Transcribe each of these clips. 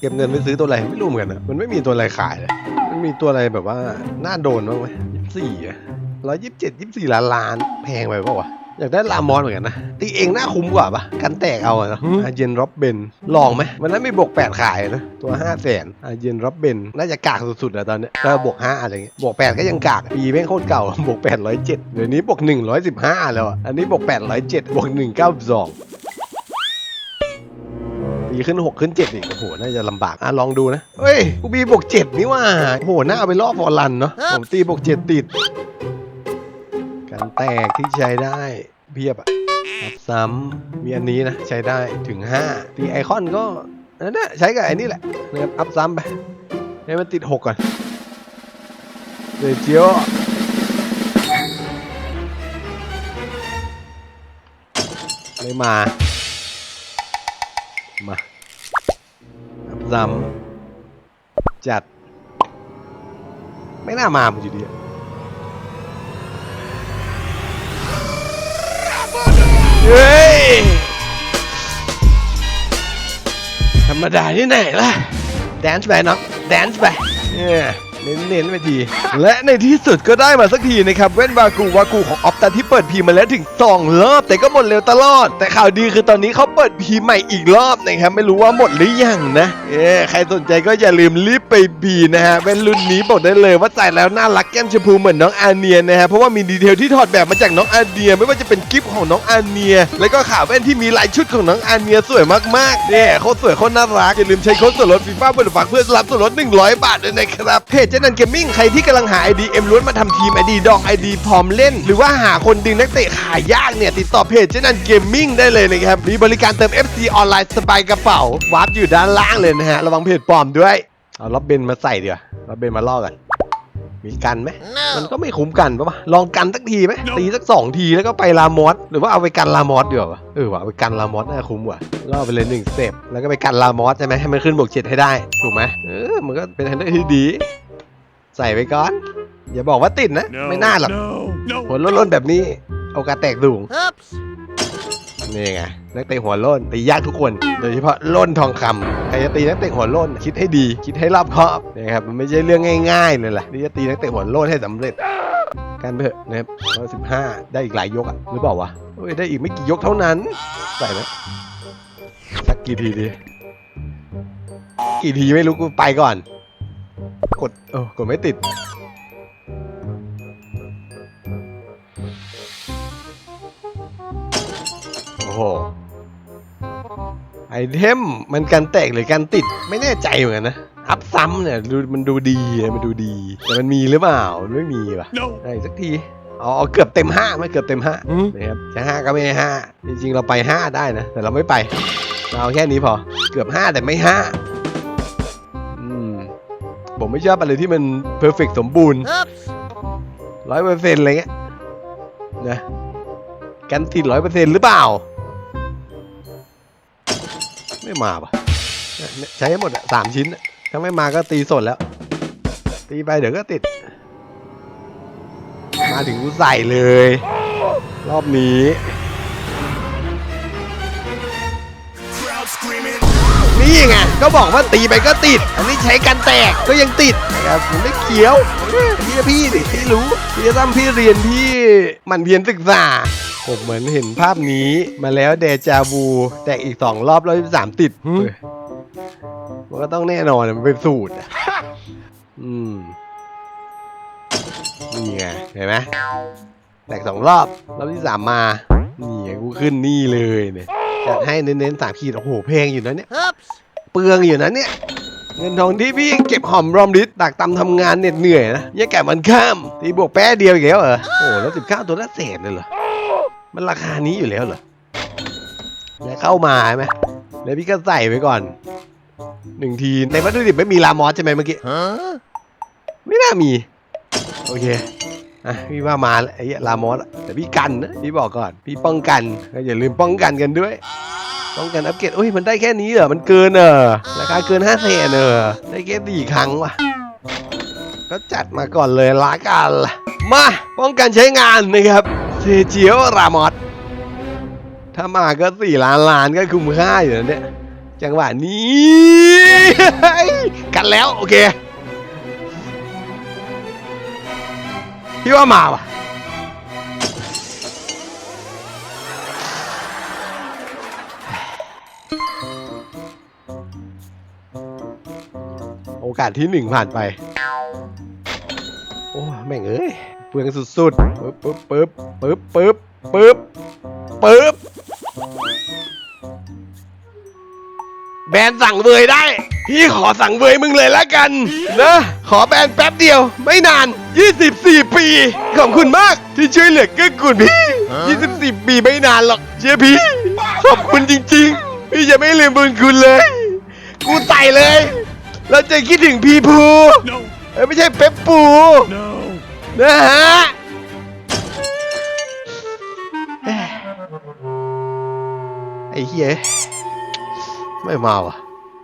เก็บเงินไปซื้อตัวอะไรไม่รู้เหมือนกันนะมันไม่มีตัวอะไรขายเลยมันมีตัวอะไรแบบว่าน่าโดนบ้างไหมยี่สี่ร้อยยี่สิบเจ็ดยี่สิบสี่ล้านล้านแพงไปเปล่าวะอยากได้ลามอสเหมือนกันนะตีเองน่าคุ้มกว่าปะกันแตกเอาอะเนอะอาเยนร็อบเบนลองไหมวันนั้นมีบวกแปดขายนะตัวห้าแสนอาเยนร็อบเบนน่าจะกากสุดๆอะตอนเนี้ยถ้าบวกห้าอะไรเงี้ยบวกแปดก็ยังกากปีแม่งโคตรเก่าบวกแปดร้อยเจ็ดเดี๋ยวนี้บวกหนึ่งร้อยสิบห้าแล้วอะอันนี้บวกแปดร้อยเจ็ดบวกหนึ่งเก้าสอง ตีขึ้นหกขึ้นเจ็ดอีกโอ้โหน่าจะลำบากอะลองดูนะเฮ้ยกูบีบวกเจ็ดนี่ว่าโอ้โหน่าเอาไปล่อฟอร์ลันเนาะผมตีบวกเจ็ดติดการแตกที่ใช้ได้เพียบอะอัพซ้ำมีอันนี้นะใช้ได้ถึง5ตีไอคอนก็นั่นแหละใช้กับไอ้นี่แหละนะครับอัพซ้ำไปให้มันติด 6 ก่อนเดี๋ยวเจียวไม่มา มาซ้ำจัด ไม่น่ามามันอยู่ดีเฮ้ย ธรรมดาที่ไหนล่ะ แดนซ์ไปน้องแดนซ์ไปเนี่ย เน้นๆไปที และในที่สุดก็ได้มาสักทีนะครับเว้นวากูวากูของออฟตาที่เปิดพีมาแล้วถึง2รอบ แต่ก็หมดเร็วตลอด แต่ข่าวดีคือตอนนี้เขาเปิดพีใหม่อีกรอบนะครับไม่รู้ว่าหมดหรือยังนะเอ้ใครสนใจก็อย่าลืมรีบไปพีนะฮะเว้นรุ่นนี้บอกได้เลยว่าใส่แล้วน่ารักแก้มชมพูเหมือนน้องอาเนียนะฮะเพราะว่ามีดีเทลที่ถอดแบบมาจากน้องอาเนีย ไม่ว่าจะเป็นกิฟของน้องอาเนีย แล้วก็ขาแว่นที่มีลายชุดของน้องอาเนียสวยมากๆเนี่ยโคตรสวยโคตรน่ารักอย่าลืมใช้โค้ดส่วนลดฟีฟ่าเปิดฝากเพื่อรับส่วนลด100 บาทด้วยนะครับเพจเจนันเกมมิ่งใครที่กำลังหา ID เอ็มล้วนมาทำทีม ID ดอง ID พร้อมเล่น หรือว่าหาคนดึงนักเตะขายยากเนี่ย ติดต่อเพจเจนันเกมมิ่งได้เลยนะครับ มีบริการเติม FC ออนไลน์สบายกระเป๋าวาร์ปอยู่ด้านล่างเลยนะฮะ ระวังเพจปลอมด้วย เอาล็อบเบนมาใส่เดี๋ยวล็อบเบนมาล่อกันมีกันไหม มันก็ไม่คุ้มกันปะวะลองกันสักทีไหมตีสักสองทีแล้วก็ไปลามอสหรือว่าเอาไปกันลามอสดีกว่าวะเออว่ะเอาไปกันลามอสน่าคุ้มว่ะล่อไปเลยหนึ่งสเต็ปแล้วก็ไปกันลามอสใช่ไหมให้มันขึ้นบวกเจ็ดให้ได้ ถูกไหมเออมันก็เป็นทางเลือกที่ดี ใส่ไปก่อน อย่าบอกว่าติดนะ ไม่น่าหรอก No, no. หัวโล้นๆแบบนี้ โอกาสแตกสูง Oops. นี่ไงนักเตะหัวโล้นตียากทุกคน โดยเฉพาะโล้นทองคำใครจะตีนักเตะหัวโล้นคิดให้ดี คิดให้รอบคอบนะครับมันไม่ใช่เรื่องง่ายๆเลยแหละที่จะตีนักเตะหัวโล้นให้สำเร็จกันเถอะนะครับร้อยสิบห้าได้อีกหลายยกอะหรือเปล่าวะเฮ้ยได้อีกไม่กี่ยกเท่านั้นใส่ไหมสักกี่ทีดีกี่ทีไม่รู้กูไปก่อน กดเออกดไม่ติด โอ้โห ไอเทมมันกันแตกหรือกันติดไม่แน่ใจเหมือนกันนะ อัพซ้ำเนี่ยดูมันดูดีนะมันดูดี แต่มันมีหรือเปล่ามันไม่มีว่ะ No. ได้สักทีเอาเอาเกือบเต็มห้าไม่เกือบเต็มห้านะครับจะห้าก็ไม่ห้าจริงๆเราไปห้าได้นะ แต่เราไม่ไป เราเอาแค่นี้พอ เกือบห้าแต่ไม่ห้าอืม ผมไม่ชอบอะไรที่มันเพอร์เฟกสมบูรณ์ Oops. ร้อยเปอร์เซ็นต์อะไรเงี้ยนะกันติดร้อยเปอร์เซ็นต์หรือเปล่า ไม่มาปะเนี่ยเนี่ยใช้ให้หมดอะสามชิ้นอะถ้าไม่มาก็ตีสดแล้ว ตีไปเดี๋ยวก็ติด มาถึงกูใส่เลย รอบนี้ นี่ไงก็บอกว่าตีไปก็ติด อันนี้ใช้กันแตกก็ยังติดนะครับมันไม่เขียวพี่จะพี่ดิพี่รู้พี่จะตั้มพี่เรียนที่หมันเพียรศึกษาผมเหมือนเห็นภาพนี้มาแล้วเดจาวูแตกอีกสองรอบแล้วสามติดเฮ้ยมันก็ต้องแน่นอนมันเป็นสูตรอะอืมนี่ไงเห็นไหมแตกสองรอบรอบที่สามมานี่ไงกูขึ้นนี่เลยเนี่ย จัดให้เน้นๆสามขีด โอ้โหเพลงอยู่นะเนี่ย Oops. เปลืองอยู่นะเนี่ย เงินทองที่พี่เก็บหอมรอมริดตากตำทำงานเหน็ดเหนื่อยนะยังแก่มันข้ามตีบวกแป๊ะเดียวอีกแล้วเหรอ โอ้โหแล้วสิบเก้าตัวละเศษเลยเหรอ มันราคานี้อยู่แล้วเหรอแล้วเข้ามาใช่ไหมแล้วพี่ก็ใส่ไปก่อนหนึ่งทีในวัตถุดิบไม่มีลามอสใช่ไหมเมื่อกี้ Huh? ไม่น่ามี โอเค อะพี่ว่ามาแล้วไอ้เหี้ยลามอสแต่พี่กันนะพี่บอกก่อน พี่ป้องกันอย่าลืมป้องกันกันด้วย ป้องกันอัปเกรดโอ้ยมันได้แค่นี้เหรอมันเกินเออราคาเกินห้าแสนเออได้แค่สี่ครั้งว่ะก็จัดมาก่อนเลยละกันล่ะมาป้องกันใช้งานนะครับเซเจียวรามอสถ้ามาก็สี่ล้านล้านก็คุ้มค่าอยู่นะเนี่ยจังหวะนี้ กันแล้วโอเค พี่ว่ามาว่ะ โอกาสที่หนึ่งผ่านไป โอ้แม่งเอ้ยเปลืองสุดๆปึ๊บปึ๊บปึ๊บปึ๊บปึ๊บปึ๊บปึ๊บแบนสั่งเบยได้ พี่ขอสั่งเบยมึงเลยละกันนะขอแบนแป๊บเดียว ไม่นาน 24 ปี ขอบคุณมากที่ช่วยเหลือเกื้อกูลพี่ 24 ปีไม่นานหรอกเชื่อพี่ ขอบคุณจริงๆ พี่จะไม่ลืมบุญคุณเลย กูใส่เลย เราจะคิดถึงพีพู No, เอ้ยไม่ใช่เป๊ปปู no. นะฮะไอ้เหี้ยไม่มาว่ะ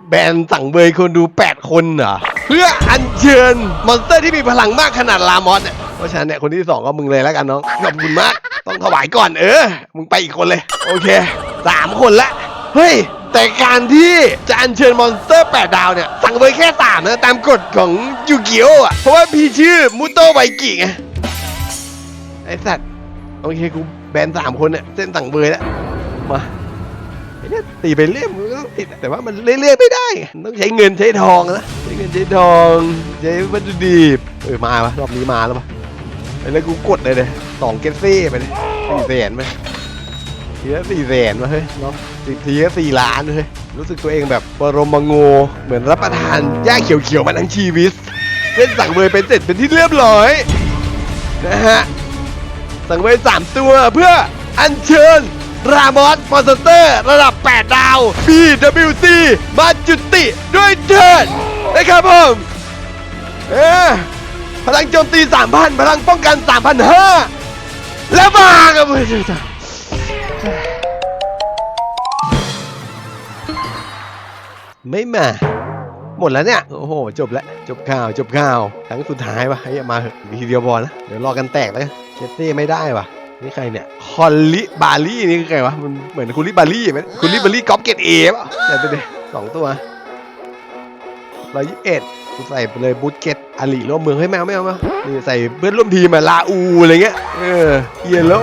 แบนสั่งเบยคนดู 8 คนเหรอ เพื่ออัญเชิญมอนสเตอร์ที่มีพลังมากขนาดลามอสเนี่ยเพราะฉะนั้นเนี่ยคนที่สองก็มึงเลยแล้วกันน้องขอบคุณมากต้องถวายก่อนเออ มึงไปอีกคนเลย โอเคสามคนละเฮ้ยแต่การที่จะอัญเชิญมอนสเตอร์ 8 ดาวเนี่ย สั่งเบยแค่สามนะตามกฎของยูกิโออะ เพราะว่าพี่ชื่อมุโตะไวกิไงไอสัตว์ โอเคกูแบนสามคนเนี่ยเส้นสั่งเบยแล้ว มา เนี่ยตีไปเรื่อยมันก็ต้องติดแต่ว่ามันเรื่อยๆไม่ได้ต้องใช้เงินใช้ทองนะใช้เงินใช้ทองใช้วัตถุดิบเออมาวะรอบนี้มาแล้วปะไอ้แล้วกูกดเลยเลยสองเกตซี่ไปเลยสี่แสนไหมทีละสี่แสนมาเฮ้ยน้องสิบทีละสี่ล้านเฮ้ยรู้สึกตัวเองแบบบรมงโงเหมือนรับประทานหญ้าเขียวๆมาทั้งชีวิตเล่นสั่งเบยเป็นเสร็จเป็นที่เรียบร้อยนะฮะสั่งไว้3ตัวเพื่ออัญเชิญ รามอสมอนสเตอร์ระดับ 8 ดาว BWC มาจุติด้วยเถิดนะครับผมเออพลังโจมตี 3,000 พลังป้องกัน 3,500 แล้วมาครับไม่มา หมดแล้วเนี่ย โอ้โห จบแล้ว จบข่าว จบข่าวครั้งสุดท้ายปะเฮ้มามีทีเดียวพอนะ เดี๋ยวรอกันแตกแล้วกันเจสซี่ไม่ได้ปะ นี่ใครเนี่ยคอลลิบาลี่นี่คือใครวะมันเหมือนคุณลิบาลี่ไหมคุณลิบาลี่ก๊อปเกตเอป่ะเดี๋ยวไปดิสองตัวร้อยยี่สิบเอ็ดกูใส่ไปเลยบูทเกตอาลีร่วมเมืองให้แมวไม่เอามานี่ใส่เพื่อนร่วมทีมมาลาอูอะไรเงี้ยเออเยโล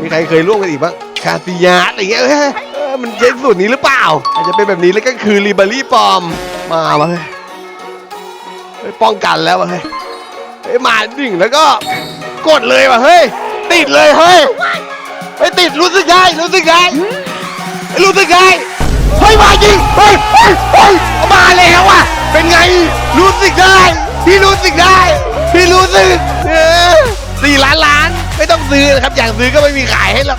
มีใครเคยร่วมกันอีกบ้างคาซิยาอะไรเงี้ยเออเออมันใช้สูตรนี้หรือเปล่า อาจจะเป็นแบบนี้แล้วก็คือลิบาลี่ปอมมาวะเฮ้ยป้องกันแล้ววะเฮ้ยมาหนึ่งแล้วก็กดเลยวะเฮ้ย ติดเลยเฮ้ยไปติดรู้สึกได้รู้สึกได้รู้สึกได้เฮ้ยมาจริงเฮ้ยเฮ้ยเฮ้ยมาแล้วอะเป็นไงรู้สึกได้พี่รู้สึกได้พี่รู้สึกเออสี่ล้านล้าน ไม่ต้องซื้อนะครับ อยากซื้อก็ไม่มีขายให้หรอก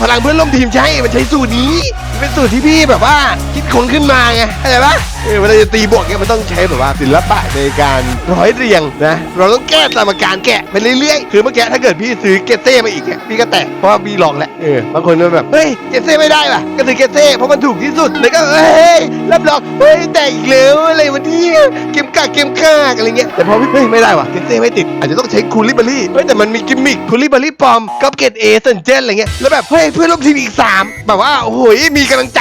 พลังเพื่อนร่วมทีมใช้มันใช้สูตรนี้ เป็นสูตรที่พี่แบบว่าคิดค้นขึ้นมาไงเข้าใจปะเออเวลาจะตีบวกเนี่ยมันต้องใช้แบบว่าศิลปะในการร้อยเรียงนะ เราต้องแก้สมการแกะไปเรื่อยๆ คือเมื่อกี้ถ้าเกิดพี่ซื้อเกตเซ่มาอีกเนี่ยพี่ก็แตกเพราะว่าพี่หลองแหล้วเออบางคนก็แบบเฮ้ยเกตเซ่ไม่ได้ว่ะก็ซื้อเกตเซ่เพราะมันถูกที่สุด แล้วก็เฮ้ยรับรองเฮ้ยแตกอีกแล้วอะไรวะเนี่ยเกมกากเกมกากอะไรเงี้ย แต่พอพี่เฮ้ยไม่ได้ว่ะเกตเซ่ไม่ติดอาจจะต้องใช้คูลิบารี่เฮ้ยแต่มันมีกิมมิคคูลิบารี่ปอมก๊อปเกตเอเซนเจนอะไรเงี้ยแล้วแบบเฮ้ยเพื่อนร่วมทีมอีกสามแบบว่าโอ้โหมีกำลังใจ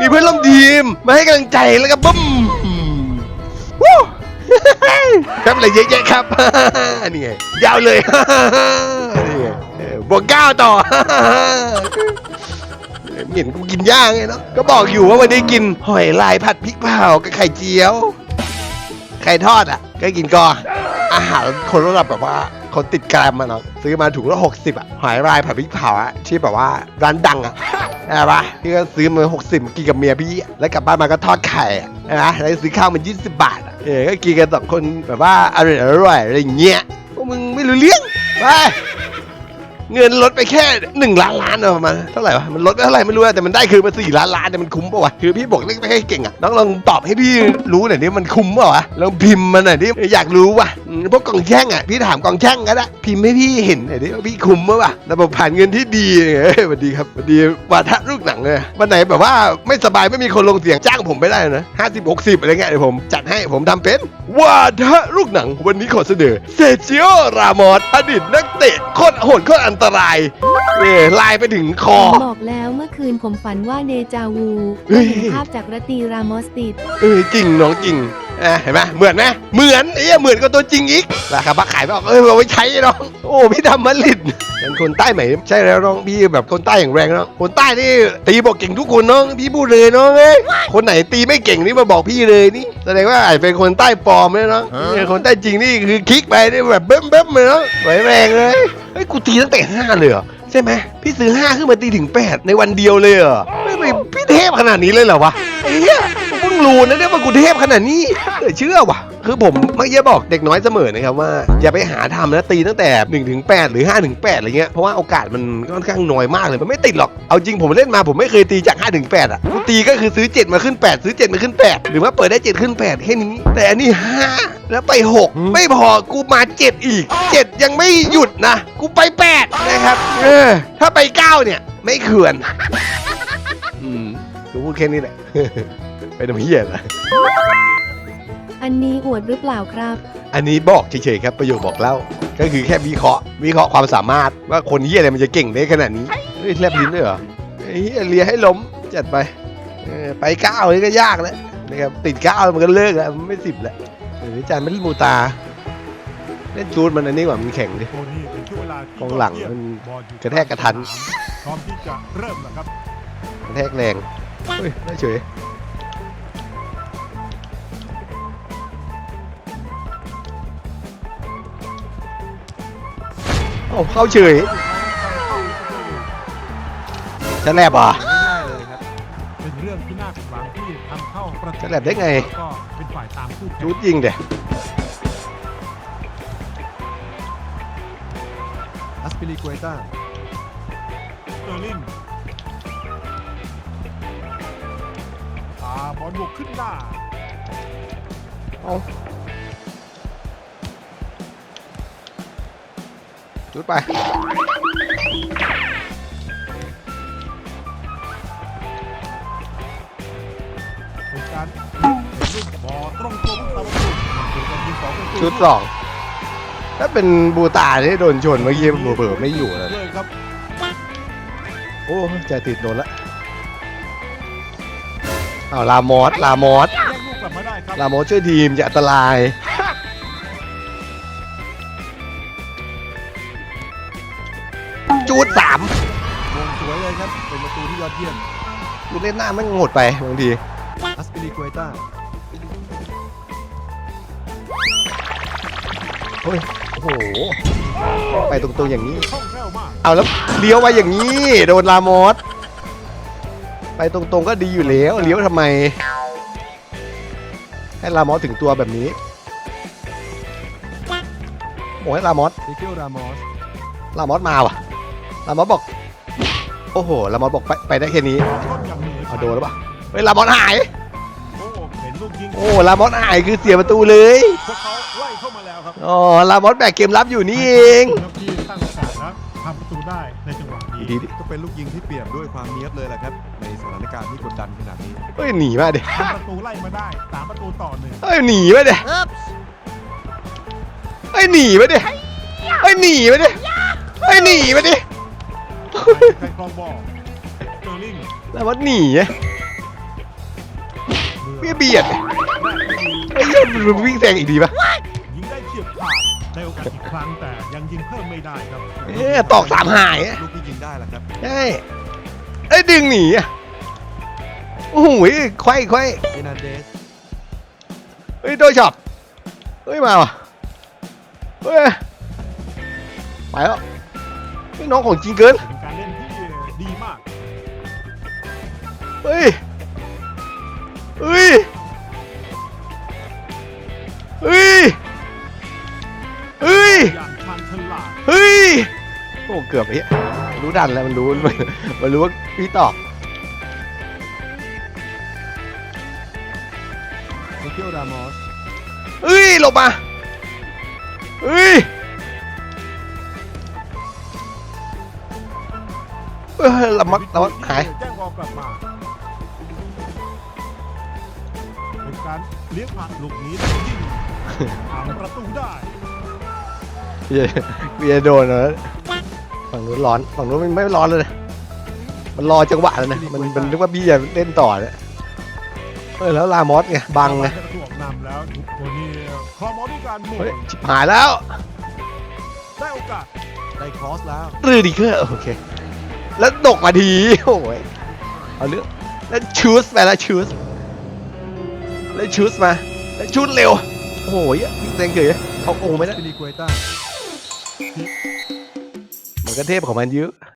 มีเพื่อนร่วมทีม มาให้กำลังใจแล้วก็บึ้มวู้ครับอะไรเยอะแยะครับนี่ไงยาวเลยนี่ไงบวกเก้าต่อเห็นกูกินย่างไงเนาะก็บอกอยู่ว่าวันนี้กินหอยลายผัดพริกเผากับไข่เจียว ไข่ทอดอะ ก็กินก็อาหารคนระดับแบบว่า คนติดแกรมมาเนาะซื้อมาถุงละหกสิบอะหอยลายผัดพริกเผาอะที่แบบว่าร้านดังอะนะปะพี่ก็ซื้อมาหกสิบกินกับเมียพี่ แล้วกลับบ้านมาก็ทอดไข่อะนะแล้วซื้อข้าวมันยี่สิบบาทอะเออก็กินกันสองคนแบบว่าอร่อยอร่อยอะไรเงี้ยพวกมึงไม่รู้เรื่องไป เงินลดไปแค่หนึ่งล้านล้านประมาณเท่าไหร่วะมันลดไปเท่าไหร่ไม่รู้แต่มันได้คือมาสี่ล้านล้านแต่ยมันคุ้มป่าวะคือพี่บอกเลขไม่ค่อยเก่งอะน้องลองตอบให้พี่รู้หน่อยดิมันคุ้มป่าวะลองพิมพ์มาหน่อยดิอยากรู้ว่ะพวกกองแช่งอะพี่ถามกองแช่งก็ได้พิมพ์ให้พี่เห็นหน่อยดิว่าพี่คุ้มป่าวะระบบผ่านเงินที่ดีเอ้ยสวัสดีครับสวัสดีวาทะลูกหนังเลยวันไหนแบบว่าไม่สบายไม่มีคนลงเสียงจ้างผมไม่ได้นะห้าสิบหกสิบอะไรเงี้ยเดี๋ยวผมจัดให้ผมทำเป็นวาทะลูกหนังวันนี้ขอเสนอเซจิโอรามอสอดีตนักเตะโคตรโหดโคตรอันตรายเออไลน์ไปถึงคอ ผมบอกแล้วเมื่อคืนผมฝันว่าเดจาวูเฮ้ยเห็นภาพจากรตตีรามอสติด เออจริงน้องจริง อะเห็นไหมเหมือนไหมเหมือนไอ้เหี้ยเหมือนกับตัวจริงอีกราคาบักขายไม่ออกเออเอาไว้ใช้น้องโอ้พี่ทำมาลิดเป็นคนใต้ไหมใช่แล้วน้องพี่แบบคนใต้อย่างแรงน้องคนใต้นี่ตีบอกเก่งทุกคนน้องพี่พูดเลยน้องเอ้ยคนไหนตีไม่เก่งนี่มาบอกพี่เลยนี่แสดงว่าอาจเป็นคนใต้ปลอมเลยน้องเนี่ยคนใต้จริงนี่คือคลิกไปนี่แบบเบิ้มเบิ้มเลยน้องไหวแรงเลยเฮ้ยกูตีตั้งแต่ห้าเลยเหรอใช่ไหมพี่ซื้อห้าขึ้นมาตีถึงแปดในวันเดียวเลยเหรอไม่ไม่พี่เทพขนาดนี้เลยเหรอวะไอ้เหี้ยผมเพิ่ง รู้นะเนี่ยว่ากูเทพขนาดนี้เหลือเชื่อว่ะ คือผมเมื่อกี้บอกเด็กน้อยเสมอนะครับว่าอย่าไปหาทำนะตีตั้งแต่1นถึงแหรือ5้าถึงแอะไรเงี้ยเพราะว่าโอกาสมันค่อนข้างน้อยมากเลยมันไม่ติดหรอกเอาจริงผมเล่นมาผมไม่เคยตีจาก5้าถึงแอะกูตีก็คือซื้อ 7 มาขึ้น 8 ซื้อ 7 มาขึ้น 8 หรือว่าเปิดได้ 7 ขึ้น 8 แค่นี้ แต่อันนี้ 5 แล้วไป 6 ไม่พอกูมา 7 อีก 7 ยังไม่หยุดนะ กูไป 8 นะครับเออถ้าไป 9 เนี่ย ไม่เขื่อนอืมกูพูดแค่นี้แหละ ไปทำเหี้ยละอันนี้อวดหรือเปล่าครับ อันนี้บอกเฉยๆครับประโยคบอกเล่า ก็คือแค่วิเคราะห์วิเคราะห์ความสามารถว่าคนเฮียอะไรมันจะเก่งได้ขนาดนี้เฮ้ยแลบลิ้นด้วยเหรอไอ้เฮียเลียให้ล้มจัดไปเออไปเก้านี่ก็ยากแล้วนะครับติดเก้ามันก็เลิกแล้วมันไม่สิบแล้วเดี๋ยวนี้จานไม่เล่นมูตา เล่นจูดมันอันนี้กว่ามันแข็งดิ โอ้นี่เป็นช่วงเวลาที่กองหลังมันบอลอยู่กระแทกกระทัน พร้อมที่จะเริ่มแล้วครับกระแทกแรงเฮ้ยได้เฉย อ้าเข้าเฉยจะแลบอะเป็นเรื่องที่น่าผิดหวังที่ทำเข้าประตูจะแลบได้ไงแล้วก็เป็นฝ่ายตามคู่แข่งรู้จริงเด็อัสปิลิก u เต้าสเตอร์ลิงตาบอลบวกขึ้นหน้า จุดไป เป็นการเป็นลูกบอลตรงตัวผู้ตาประตูเป็นการยิงสองประตูชุดสองถ้าเป็นบูตาที่โดนชนเมื่อกี้เบอร์ไม่อยู่แล้วเลยครับโอ้ใจะติดโดนละเอาลามอสลามอสแยกลูกกลับมาได้ครับลามอสช่วยทีมจะอันตราย จูดสามวงสวยเลยครับ เป็นประตูที่ยอดเยี่ยมลูกเล่นหน้ามันหดไปบางทีอัสปิลิก u เต้าโอ้ยโอ้โห ไปตรงๆอย่างนี้คล่องแคล่วมากเอาแล้วเลี้ยวมาอย่างนี้ โดนลามอสไปตรงๆก็ดีอยู่แล้วเลี้ยวทำไม ให้ลามอสถึงตัวแบบนี้โอ้ให้ลามอสมิเกลรามอสลามอสมาว่ะ ลามอสบอก โอ้โหลามอสบอกไปไปได้แค่นี้ต้นอย่างนี้เอาโดนแล้วปะเฮ้ยลามอสหาย โอ้เห็นลูกยิงโอ้ลามอสหายคือเสียประตูเลยพวกเขาไล่เข้ามาแล้วครับอ๋อลามอสแบกเกมรับอยู่นี่เองครับที่สร้างโอกาสแล้วทำประตูได้ในจังหวะนี้ดีดิก็เป็นลูกยิงที่เปรียบด้วยความเนียบเลยแหละครับ ในสถานการณ์ที่กดดันขนาดนี้เฮ้ยหนีมาดิทำประตูไล่มาได้สามประตูต่อหนึ่งเฮ้ยหนีมาดิเฮ้ยหนีมาดิเฮ้ยหนีมาดิเฮ้ยหนีมาดิ ใครครองบอลเจอร์ลิงลามอสหนีไงเมื่อเบียดเบียดไอ้เหี้ยมันวิ่งแซงอีกดีปะยิงได้เฉียบขาดได้โอกาสอีกครั้งแต่ยังยิงเพิ่มไม่ได้ครับเอ๊ะตอกสามหายอะลูกที่ยิงได้แหละครับใช่ไอ้ยดึงหนีอะโอ้โหไขว้ไขว้เอนันเดสเฮ้ยโดนช็อตเฮ้ยมาว่ะเฮ้ยไปแล้วเฮ้ยน้องของจริงเกินเป็ เฮ้ยเฮ้ยเฮ้ยเฮ้ยอย่างชาญฉลาดเฮ้ยโอ้เกือบไอ้รู้ดันแล้วมันรู้มันมันรู้ว่าพี่ตอบมิเกลรามอสเฮ้ยหลบมาเฮ้ยเออละมักละมักหายแจ้งบอกลับมา การเลี้ยงผ่านลูกนี้แล้วยิงทำประตูได้เบียเบียโดนแล้วฝั่งนู้นร้อนฝั่งนู้นมันไม่ร้อนเลยนะมันรอจังหวะแล้วนะมันมันนึกว่าบี้จะเล่นต่อเนี่ยเออแล้วลามอสไงบังไงจะถูกนำแล้วทุกคนนี่ครองมอดูการหมุนเฮ้ยชิบหายแล้วได้โอกาสได้ครอสแล้วรือดีเกอร์โอเคแล้วดกมาดีโอ้ยเอาเรื่องแล้วชูสไปแล้วชูส แล้วชูสมาแล้วชูสเร็ว โอ้ยเซ็งเกยเขาโกงไหมนะฟิลิกุเอต้า มันก็เทพของมันเยอะ